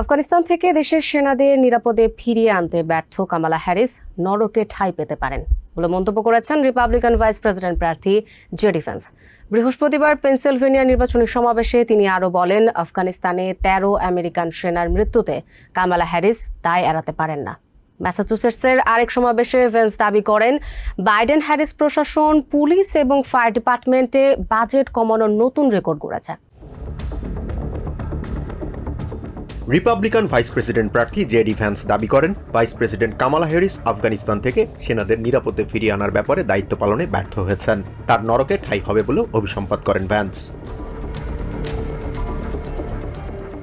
আফগানিস্তান থেকে দেশের সেনাদের নিরাপদে ফিরিয়ে আনতে ব্যর্থ কামালা হ্যারিস নরকে ঠাঁই পেতে পারেন বলে মন্তব্য করেছেন রিপাবলিকান ভাইস প্রেসিডেন্ট প্রার্থী জে ডিফেন্স। বৃহস্পতিবার পেনসিলভেনিয়া নির্বাচনী সমাবেশে তিনি আরও বলেন, আফগানিস্তানে তেরো আমেরিকান সেনার মৃত্যুতে কামালা হ্যারিস দায় এড়াতে পারেন না। ম্যাসাচুসেটসের আরেক সমাবেশে ভেন্স দাবি করেন, বাইডেন হ্যারিস প্রশাসন, পুলিশ এবং ফায়ার ডিপার্টমেন্টে বাজেট কমানোর নতুন রেকর্ড গড়েছে। রিপাবলিকান ভাইস প্রেসিডেন্ট প্রার্থী জেডি ভ্যান্স দাবি করেন vice president Kamala Harris Afghanistan থেকে সেনাদের নিরাপদে ফিরিয়ে আনার ব্যাপারে দায়িত্ব পালনে ব্যর্থ হয়েছেন। তার নরকে ঠাই হবে বলেও অভিসম্পাদ করেন ভ্যান্স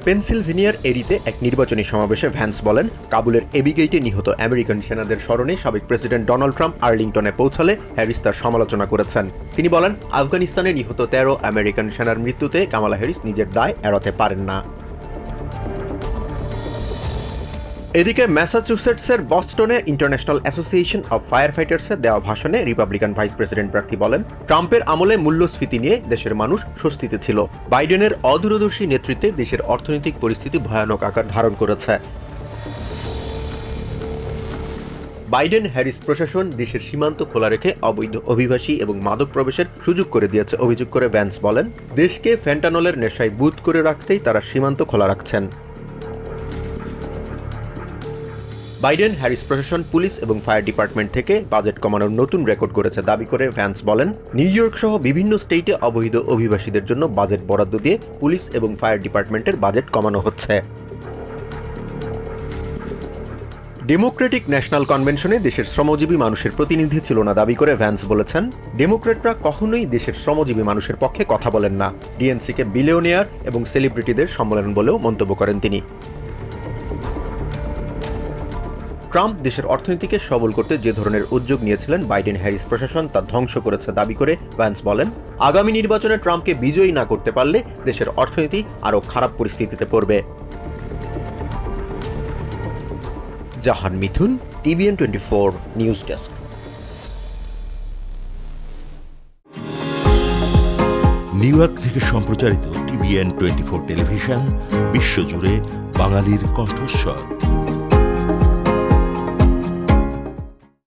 পেনসিলভেনিয়ার এরিতে এক নির্বাচনী সমাবেশে ভ্যান্স বলেন, কাবুলের এবিগেইটে নিহত আমেরিকান সেনাদের স্মরণে সাবেক প্রেসিডেন্ট ডোনাল্ড ট্রাম্প আর্লিংটনে পৌঁছালে হ্যারিস তার সমালোচনা করেছেন। তিনি বলেন, আফগানিস্তানে নিহত তেরো আমেরিকান সেনার মৃত্যুতে কামালা হ্যারিস নিজের দায় এড়াতে পারেন না। এদিকে ম্যাসাচুসেটসের বস্টনে ইন্টারন্যাশনাল অ্যাসোসিয়েশন অব ফায়ার ফাইটার্সে দেওয়া ভাষণে রিপাবলিকান ভাইস প্রেসিডেন্ট প্রার্থী বলেন, ট্রাম্পের আমলে মূল্যস্ফীতি নিয়ে দেশের মানুষ স্বস্তিতে ছিল। বাইডেনের অদূরদর্শী নেতৃত্বে দেশের অর্থনৈতিক পরিস্থিতি ভয়ানক আকার ধারণ করেছে। বাইডেন হ্যারিস প্রশাসন দেশের সীমান্ত খোলা রেখে অবৈধ অভিবাসী এবং মাদক প্রবেশের সুযোগ করে দিয়েছে, অভিযোগ করে ভ্যান্স বলেন। দেশকে ফ্যান্টানলের নেশায় বুথ করে রাখতেই তারা সীমান্ত খোলা রাখছেন। বাইডেন, হ্যারিস প্রশাসন, পুলিশ এবং ফায়ার ডিপার্টমেন্ট থেকে বাজেট কমানোর নতুন রেকর্ড করেছে দাবি করে ভ্যান্স বলেন, নিউ ইয়র্ক সহ বিভিন্ন স্টেটে অবৈধ অভিবাসীদের জন্য বাজেট বরাদ্দ দিয়ে পুলিশ এবং ফায়ার ডিপার্টমেন্টের বাজেট কমানো হচ্ছে। ডেমোক্রেটিক ন্যাশনাল কনভেনশনে দেশের শ্রমজীবী মানুষের প্রতিনিধি ছিল না দাবি করে ভ্যান্স বলেছেন, ডেমোক্রেটরা কখনোই দেশের শ্রমজীবী মানুষের পক্ষে কথা বলেন না। ডিএনসিকে বিলিয়নিয়ার এবং সেলিব্রিটিদের সম্মেলন বলেও মন্তব্য করেন তিনি। ট্রাম্প দেশের অর্থনীতিকে সবল করতে যে ধরনের উদ্যোগ নিয়েছিলেন বাইডেন হ্যারিস প্রশাসন তা ধ্বংস করেছে দাবি করে ভ্যান্স বলেন। আগামী নির্বাচনে ট্রাম্পকে বিজয়ী না করতে পারলে দেশের অর্থনীতি আরও খারাপ পরিস্থিতিতে পড়বে। Jahan Mithun, TVN twenty four news desk. New York থেকে সম্প্রচারিত টিভিএন টোয়েন্টি ফোর টেলিভিশন, বিশ্বজুড়ে বাঙালির কণ্ঠস্বর।